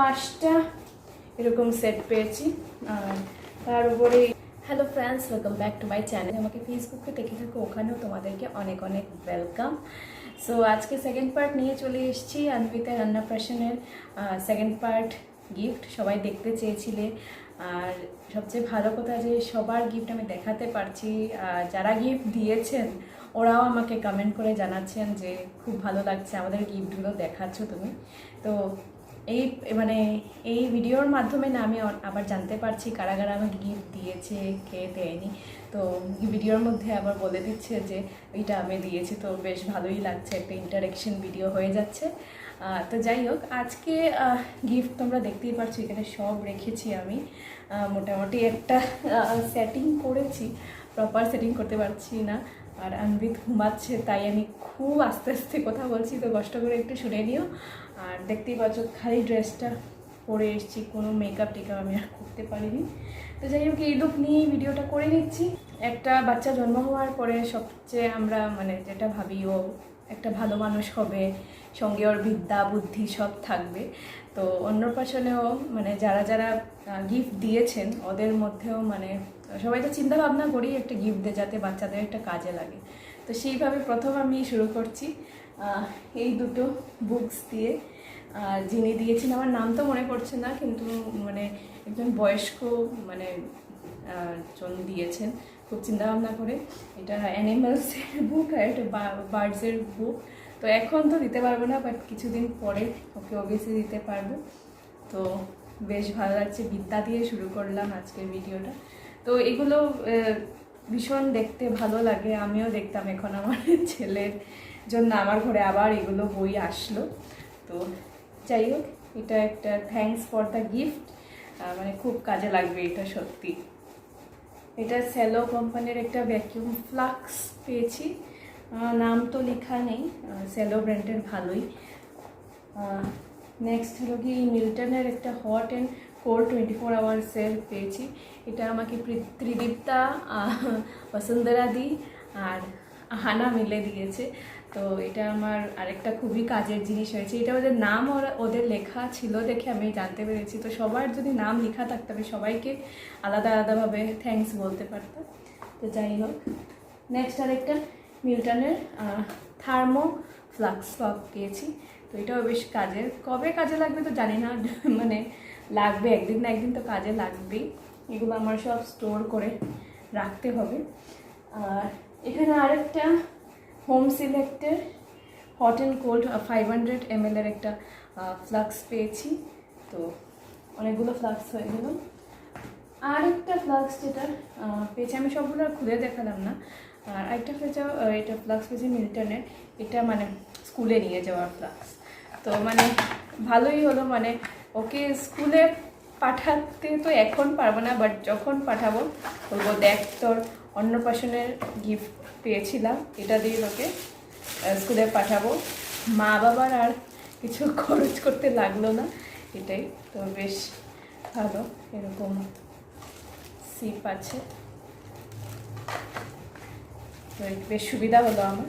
পাঁচটা, এরকম সেট পেয়েছি। আর তার উপরে hello friends welcome back to my channel আমাকে ফেসবুকে দেখে থাকো, ওখানেও তোমাদেরকে অনেক অনেক ওয়েলকাম সো আজকে সেকেন্ড পার্ট নিয়ে চলে এসেছি অন্বিতা অন্নপ্রাশনের সেকেন্ড পার্ট গিফট সবাই দেখতে চেয়েছিলে। আর সবচেয়ে ভালো কথা যে সবার গিফট আমি দেখাতে পারছি যারা গিফট দিয়েছেন, ওরাও আমাকে কমেন্ট করে জানাচ্ছেন যে, খুব ভালো লাগছে, আমাদের গিফটগুলো দেখাচ্ছ তুমি। তো এই মানে এই ভিডিওর মাধ্যমে না আমি আবার জানতে পারছি কারা কারা আমাকে গিফট দিয়েছে, কে দেয়নি। তো ভিডিওর মধ্যে আবার বলে দিচ্ছে যে, এটা আমি দিয়েছি, তো বেশ ভালোই লাগছে, একটা ইন্টারেকশন ভিডিও হয়ে যাচ্ছে। তো যাই হোক, আজকে গিফট তোমরা দেখতেই পারছ, এখানে সব রেখেছি আমি। মোটামুটি একটা সেটিং করেছি। প্রপার সেটিং করতে পারছি না। আর অনবিত ঘুমাচ্ছে, তাই আমি খুব আস্তে আস্তে কথা বলছি, তো কষ্ট করে একটু শুনে নিও। আর দেখতেই পাচ্ছ, খালি ড্রেসটা পরে এসেছি, কোনো মেকআপ টেকআপ আমি আর করতে পারিনি। তো যাই হোক, এই লুক নিয়েই ভিডিওটা করে নিচ্ছি। একটা বাচ্চা জন্ম হওয়ার পরে সবচেয়ে আমরা মানে যেটা ভাবি, ও একটা ভালো মানুষ হবে, সঙ্গে ওর বিদ্যা, বুদ্ধি সব থাকবে। তো অন্নপ্রাশনেও মানে যারা যারা গিফট দিয়েছেন, ওদের মধ্যেও মানে সবাই তো চিন্তা ভাবনা করি একটা গিফট দিয়ে যাতে বাচ্চাদের একটা কাজে লাগে। তো সেইভাবে প্রথম আমি শুরু করছি। এই দুটো বুকস দিয়ে। আর যিনি দিয়েছেন, আমার নাম তো মনে পড়ছে না, কিন্তু মানে একজন বয়স্ক মানে জন দিয়েছেন। খুব চিন্তা ভাবনা করে। এটা অ্যানিমালসের বুক আর এটা বার্ডসের বুক তো এখন তো দিতে পারব না বাট কিছুদিন পরে ওকে অবভিয়াসলি দিতে পারব। তো বেশ ভালো লাগছে, বিদ্যা দিয়ে শুরু করলাম আজকের ভিডিওটা। তো এগুলো ভীষণ দেখতে ভালো লাগে, আমিও দেখতাম এখন আমার ছেলের জন্য, আমার ঘরে আবার এগুলো বই আসলো। তো যাই হোক, এটা একটা থ্যাঙ্কস ফর দ্য গিফট মানে খুব কাজে লাগবে এটা সত্যি। এটা স্যালো কোম্পানির একটা ভ্যাকিউম ফ্লাক্স পেয়েছি। নাম তো লেখা নেই স্যালো ব্র্যান্ডের ভালোই। নেক্সট হলো কি মিল্টনের একটা hot and cold twenty four আওয়ার্সের পেয়েছি। এটা আমাকে ত্রিদীপ্তা বসুন্ধরা দি আর হানা মিলে দিয়েছে। তো এটা আমার আরেকটা খুবই কাজের জিনিস হয়েছে। এটা ওদের নাম ওরা, ওদের লেখা ছিল দেখে আমি জানতে পেরেছি। তো সবার যদি নাম লেখা থাকতে হবে সবাইকে আলাদা আলাদাভাবে থ্যাঙ্কস বলতে পারতাম। তো যাই হোক নেক্সট আরেকটা মিল্টনের থার্মো ফ্লাক্স কাপ পেয়েছি তো এটাও বেশ কাজের কবে কাজে লাগবে তো জানি না মানে লাগবে, একদিন না একদিন তো কাজে লাগবেই। এগুলো আমার সব স্টোর করে রাখতে হবে। আর এখানে আরেকটা home সিলেক্টের hot and cold five hundred এর একটা ফ্লাক্স পেয়েছি। তো অনেকগুলো ফ্লাক্স হয়ে গেল। আরেকটা ফ্লাক্স যেটা পেয়েছি, আমি সবগুলো খুলে দেখালাম না। আর একটা পেয়েছে আহ, এটা ফ্লাক্স পেয়েছি মিল্টনের এটা মানে স্কুলে নিয়ে যাওয়ার ফ্লাক্স তো মানে ভালোই হলো মানে ওকে স্কুলে পাঠাতে তো এখন পারব না বাট যখন পাঠাবো বলব দেখ তোর অন্নপ্রাশনের গিফট পেয়েছিলাম এটা দিয়ে আহ, স্কুলে পাঠাবো। মা বাবার আর কিছু খরচ করতে লাগল না এটাই। তো বেশ ভালো এরকম সিপ আছে। তো বেশ সুবিধা হলো আমার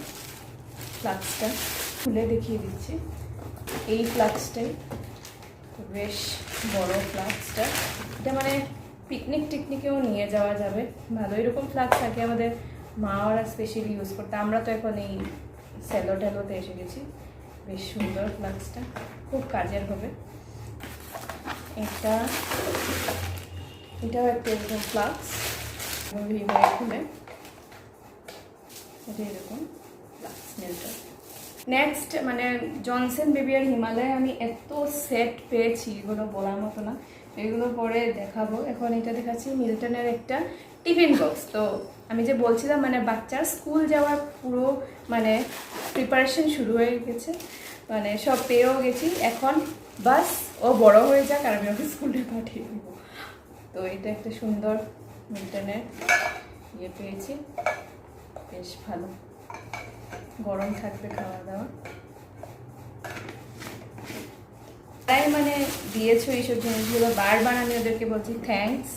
ফ্লাক্সটা খুলে দেখিয়ে দিচ্ছি। এই ফ্লাক্সটাই বেশ বড় ফ্লাক্সটা এটা মানে পিকনিক টিকনিকেও নিয়ে যাওয়া যাবে। ভালো এরকম ফ্লাক্স থাকে আমাদের মা ওরা স্পেশালি ইউজ করতে। আমরা তো এখন এই স্যালো ট্যালোতে এসে গেছি। বেশ সুন্দর ফ্লাক্সটা খুব কাজের হবে। এটা, এটাও একটা এরকম ফ্লাক্স খুলে এটা এরকম। ফ্লাক্স মিলটা নেক্সট মানে জনসন বেবি আর হিমালয় আমি এত সেট পেয়েছি, এগুলো বলার মতো না। এগুলো পরে দেখাবো। এখন এটা দেখাচ্ছি মিল্টনের একটা টিফিন বক্স তো আমি যে বলছিলাম মানে বাচ্চার স্কুল যাওয়ার পুরো মানে প্রিপারেশন শুরু হয়ে গেছে। মানে সব পেয়েও গেছি। এখন বাস, ও বড় হয়ে যাক আর আমি ওকে স্কুলে পাঠিয়ে দেবো। তো এটা একটা সুন্দর মিল্টনের ইয়ে পেয়েছি। বেশ ভালো। গরম থাকবে খাওয়া দাওয়া। তাই মানে দিয়েছ এইসব জিনিসগুলো। বারবার আমি ওদেরকে বলছি থ্যাঙ্কস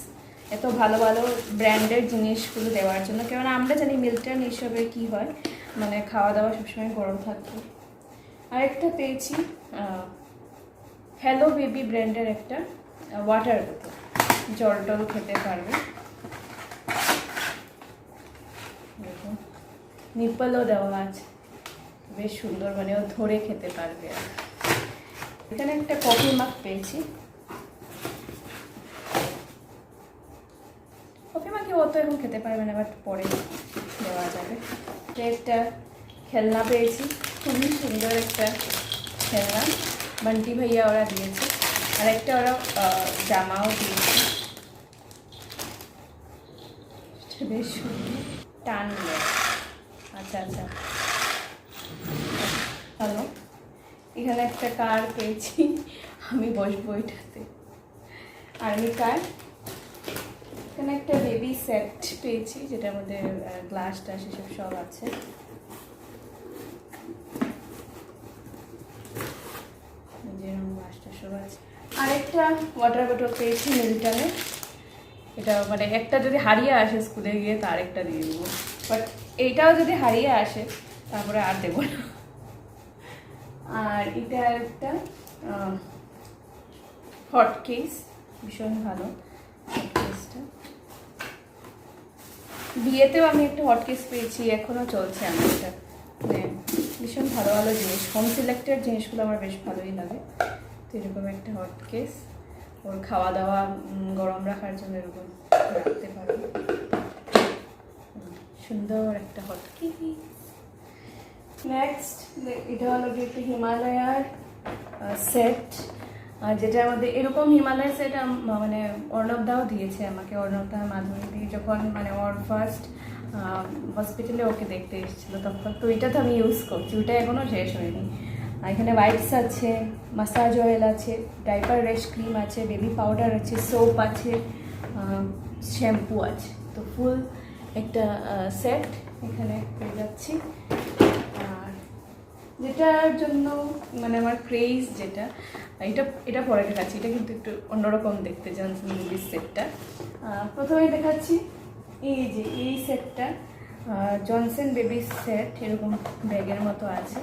এত ভালো ভালো ব্র্যান্ডের জিনিসগুলো দেওয়ার জন্য। কেননা আমরা জানি মিল্টন এইসবে কি হয়। মানে খাওয়া দাওয়া সবসময় গরম থাকবে আরেকটা পেয়েছি হ্যালো বেবি ব্র্যান্ডের একটা ওয়াটার বোতল জল টল খেতে পারবে। দেখুন। নিপলও দেওয়া আছে। বেশ সুন্দর মানে ও ধরে খেতে পারবে এখানে একটা কফি মাগ পেয়েছি। কফি মাকে ও তো এখন খেতে পারবে না বাট পরে দেওয়া যাবে। একটা খেলনা পেয়েছি। খুবই সুন্দর একটা খেলনা। বান্টি ভাইয়া ওরা দিয়েছে। আর একটা ওরা জামাও দিয়েছে। বেশ সুন্দর। টান দেয়। আচ্ছা আচ্ছা। হ্যালো, এখানে একটা কার পেয়েছি, আমি বসবো এটাতে। আর্মি কার? এখানে একটা বেবি সেট পেয়েছি যেটার মধ্যে গ্লাস টাস এসব সব আছে। যেরকম গ্লাস টাস সব আছে। আরেকটা ওয়াটার বটল পেয়েছি মিল্টনে। এটা মানে একটা যদি হারিয়ে আসে স্কুলে গিয়ে, তো আরেকটা দিয়ে দেবো। বাট এইটাও যদি হারিয়ে আসে, তারপরে আর দেবো না। আর এটা একটা হট কেস ভীষণ ভালো হট কেসটা বিয়েতেও আমি একটা হট কেস পেয়েছি এখনও চলছে আমার এটা। মানে ভীষণ ভালো ভালো জিনিস হোম সিলেক্টেড জিনিসগুলো আমার বেশ ভালোই লাগে। তো এরকম একটা হট কেস ওর খাওয়া দাওয়া গরম রাখার জন্য এরকম রাখতে পারো। সুন্দর একটা হট কেস নেক্সট এটা হলো একটা হিমালয়ার সেট আর যেটার মধ্যে এরকম হিমালয় সেট মানে অর্ণব দাও দিয়েছে আমাকে। অর্ণব দা মাধুরী দিয়ে যখন মানে ওর ফার্স্ট হসপিটালে ওকে দেখতে এসেছিল তখন। তো এটা তো আমি ইউজ করছি, ওটা এখনও শেষ হয়নি। এখানে হোয়াইটস আছে মাসাজ অয়েল আছে ডাইপার রেশ ক্রিম আছে বেবি পাউডার আছে সোপ আছে শ্যাম্পু আছে। তো ফুল একটা সেট এখানে পেয়ে যাচ্ছি। আর যেটার জন্য মানে আমার ক্রেজ যেটা, এটা এটা পরে দেখাচ্ছি। এটা কিন্তু একটু অন্যরকম দেখতে জনসন বেবির সেটটা প্রথমে দেখাচ্ছি এই যে, এই সেটটা জনসন বেবির সেট এরকম ব্যাগের মতো আছে।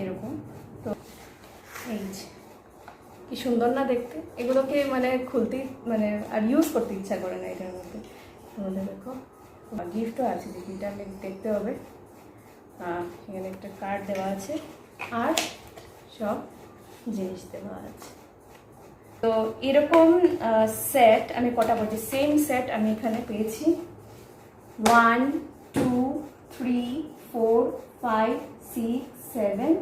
এরকম। তো এই যে, কি সুন্দর না দেখতে। এগুলোকে মানে খুলতে মানে আর ইউজ করতে ইচ্ছা করে না এটার মধ্যে। তোমাদের দেখো গিফটও আছে এটা আমি দেখতে হবে। এখানে একটা কার্ড দেওয়া আছে। আর সব জিনিস দেওয়া আছে। তো এরকম সেট আমি কটা বলছি? সেম সেট আমি এখানে পেয়েছি। One two three four five six seven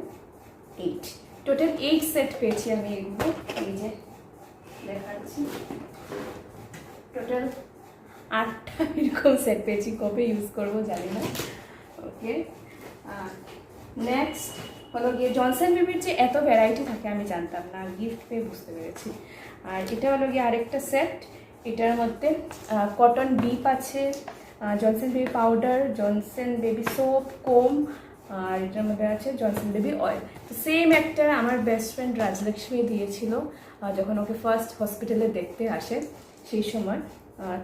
eight total eight set পেয়েছি আমি এগুলো। এই যে দেখাচ্ছি। টোটাল আটটা এরকম সেট পেয়েছি। কবে ইউজ করব জানি না। ওকে নেক্সট হলো গিয়ে জনসন বেবির যে এত ভ্যারাইটি থাকে আমি জানতাম না গিফট পেয়ে বুঝতে পেরেছি। আর এটা হলো গিয়ে আরেকটা সেট এটার মধ্যে কটন বিপ আছে Johnson baby powder Johnson baby soap comb আর এটার মধ্যে আছে জনসন বেবি অয়েল তো সেম একটা আমার বেস্ট ফ্রেন্ড রাজলক্ষ্মী দিয়েছিল যখন ওকে ফার্স্ট হসপিটালে দেখতে আসে, সেই সময়।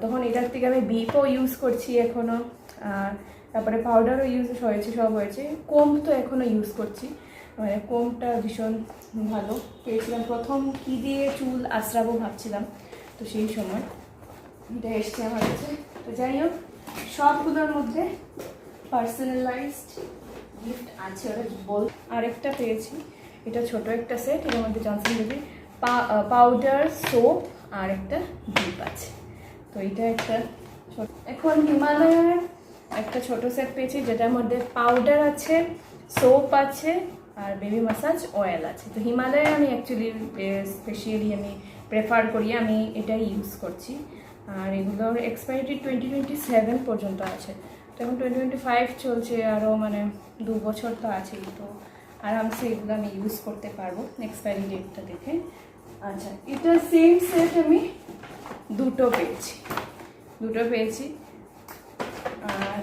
তখন এটার থেকে আমি বিপও ইউজ করছি এখনও তারপরে পাউডারও ইউজ হয়েছে, সব হয়েছে। কোম তো এখনও ইউজ করছি। মানে কোমটা ভীষণ ভালো। পেয়েছিলাম প্রথম কি দিয়ে চুল আশ্রাবো ভাবছিলাম, তো সেই সময় এটা এসছে আমার কাছে। তো যাই হোক, সবগুলোর মধ্যে পার্সোনালাইজড গিফট আছে ওরা বল। আরেকটা পেয়েছি। এটা ছোট একটা সেট এর মধ্যে জনসন বেবি পাউডার সোপ আর একটা ডিপ আছে। তো এটা একটা ছোট এখন হিমালয়ের একটা ছোট সেট পেয়েছি, যেটার মধ্যে পাউডার আছে সোপ আছে, আর বেবি মাসাজ অয়েল আছে। তো হিমালয় আমি অ্যাকচুয়ালি স্পেশালি আমি প্রেফার করি, আমি এটাই ইউজ করছি। আর এগুলোর এক্সপায়ারি টোয়েন্টি টোয়েন্টি সেভেন পর্যন্ত আছে। তো এখন টোয়েন্টি টোয়েন্টি ফাইভ চলছে আরও মানে দু বছর তো আছেই তো। আরামসে এগুলো আমি ইউজ করতে পারব এক্সপায়ারি ডেটটা দেখে। আচ্ছা এটা সেম সেট আমি দুটো পেয়েছি। দুটো পেয়েছি। আর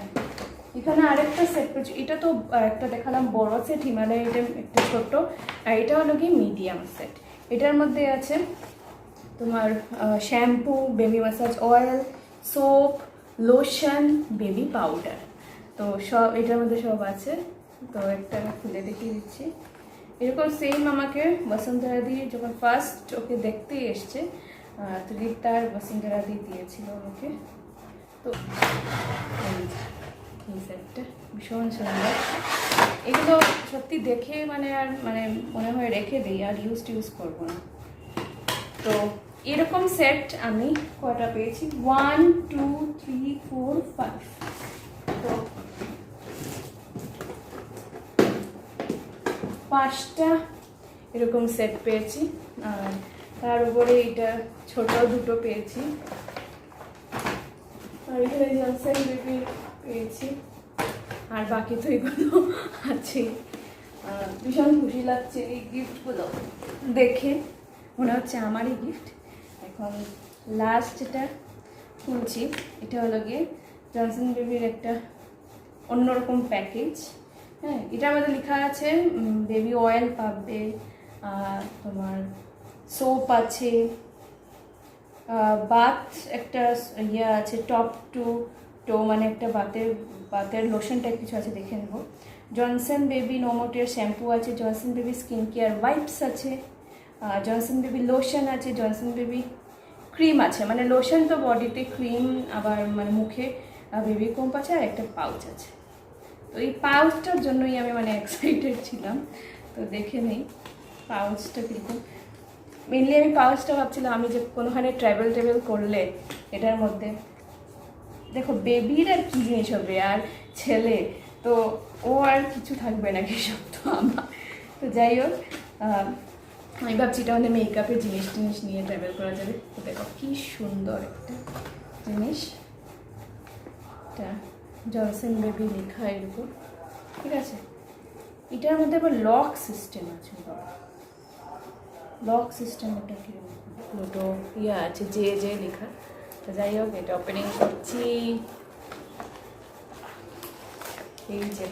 এখানে আরেকটা সেট পেয়েছি। এটা তো একটা দেখালাম বড় সেট হিমালয় এটা একটা ছোট আর এটা হলো কি মিডিয়াম সেট এটার মধ্যে আছে তোমার shampoo baby massage oil soap lotion baby powder তো সব, এটার মধ্যে সব আছে। তো একটা খুলে দেখিয়ে দিচ্ছি। এরকম সেম আমাকে বসুন্ধরা দি যখন ফার্স্ট ওকে দেখতে এসছে তো রিতার বসুন্ধরা দি দিয়েছিল আমাকে। তো এই সেটটা ভীষণ সুন্দর। এগুলো সত্যি দেখে মানে আর মানে মনে হয় রেখে দিই, আর ইউজ টিউজ করব না। তো এরকম সেট আমি কটা পেয়েছি? One two three four five তো পাঁচটা এরকম সেট পেয়েছি। আর তার উপরে এটা ছোট দুটো পেয়েছি। আর পেয়েছি। আর বাকি তো এগুলো আছে। ভীষণ খুশি লাগছে এই গিফটগুলো দেখে মনে হচ্ছে আমারই গিফট এখন লাস্ট যেটা খুলছি, এটা হলো গিয়ে জনসন বেবির একটা অন্যরকম প্যাকেজ হ্যাঁ এটার মধ্যে লেখা আছে বেবি অয়েল পাবে তোমার সোপ আছে বাথ একটা ইয়ে আছে টপ টু টো মানে একটা বাতের বাতের লোশন টাইপ কিছু আছে, দেখে নেব। জনসন বেবি নোমোটের শ্যাম্পু আছে Johnson baby skin care wipes আছে। জনসন বেবি লোশন আছে জনসন বেবি ক্রিম আছে। মানে লোশন তো বডিতে ক্রিম আবার মানে মুখে বেবি কোম্প আছে আর একটা পাউচ আছে। তো এই পাউচটার জন্যই আমি মানে এক্সাইটেড ছিলাম। তো দেখে নেই পাউচটা কীরকম। মেনলি আমি পাউচটা ভাবছিলাম, আমি যে কোনোখানে ট্রাভেল ট্রাভেল করলে এটার মধ্যে। দেখো বেবির আর কী জিনিস হবে আর ছেলে? তো ও আর কিছু থাকবে না কি সব তো আমার। তো যাই হোক আমি ভাবছি এটা মানে মেকআপের জিনিস টিনিস নিয়ে ট্রাভেল করা যাবে। দেখো কি সুন্দর একটা জিনিস। এটা জনসন বেবি লেখা এর উপর। ঠিক আছে? এটার মধ্যে আবার লক সিস্টেম আছে লক সিস্টেম ওটা কি? দুটো ইয়ে আছে, যে যে লেখা। তো যাই হোক, এটা ওপেনিং করছি। এই যে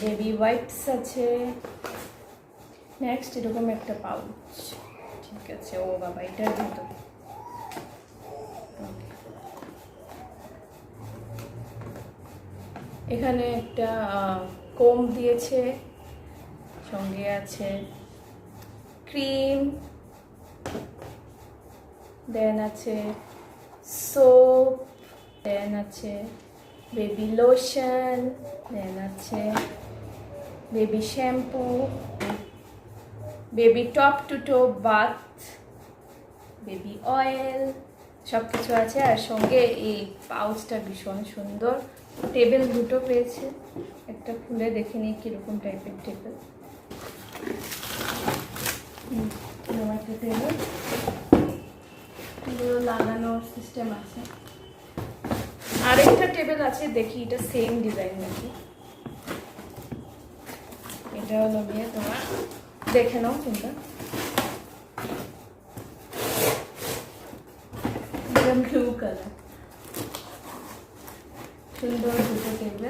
বেবি ওয়াইপস আছে। নেক্সট এরকম একটা পাউচ ঠিক আছে, ও বাবা, এটার ভিতরে। এখানে একটা কোম দিয়েছে, সঙ্গে আছে ক্রিম দেন আছে সোপ দেন আছে বেবি লোশন দেন আছে baby shampoo baby top to top bath baby oil সব কিছু আছে। আর সঙ্গে এই পাউচটা ভীষণ সুন্দর। টেবিল দুটো পেয়েছে। একটা খুলে দেখে নিই কীরকম টাইপের টেবিল একটা টেবিল এগুলো লাগানোর সিস্টেম আছে। আরেকটা টেবিল আছে দেখি এটা সেম ডিজাইন নাকি। এটা হলো গিয়ে তোমার দেখে নাও চিন্তা ব্লু কালার সুন্দর দুটো টেবিল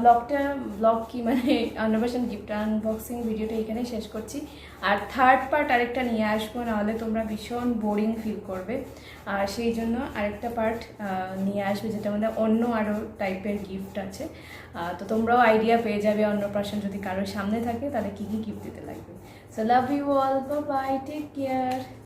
ব্লগটা ব্লগ কি মানে অন্নপ্রাশন গিফট আনবক্সিং ভিডিওটা এখানে শেষ করছি। আর থার্ড পার্ট আরেকটা নিয়ে আসব, নাহলে তোমরা ভীষণ বোরিং ফিল করবে। আর সেই জন্য আরেকটা পার্ট নিয়ে আসবে, যেটা মানে অন্য আরও টাইপের গিফট আছে। তো তোমরাও আইডিয়া পেয়ে যাবে অন্নপ্রাশন যদি কারোর সামনে থাকে, তাহলে কী কী গিফট দিতে লাগবে? সো লাভ ইউ অল বা বাই টেক কেয়ার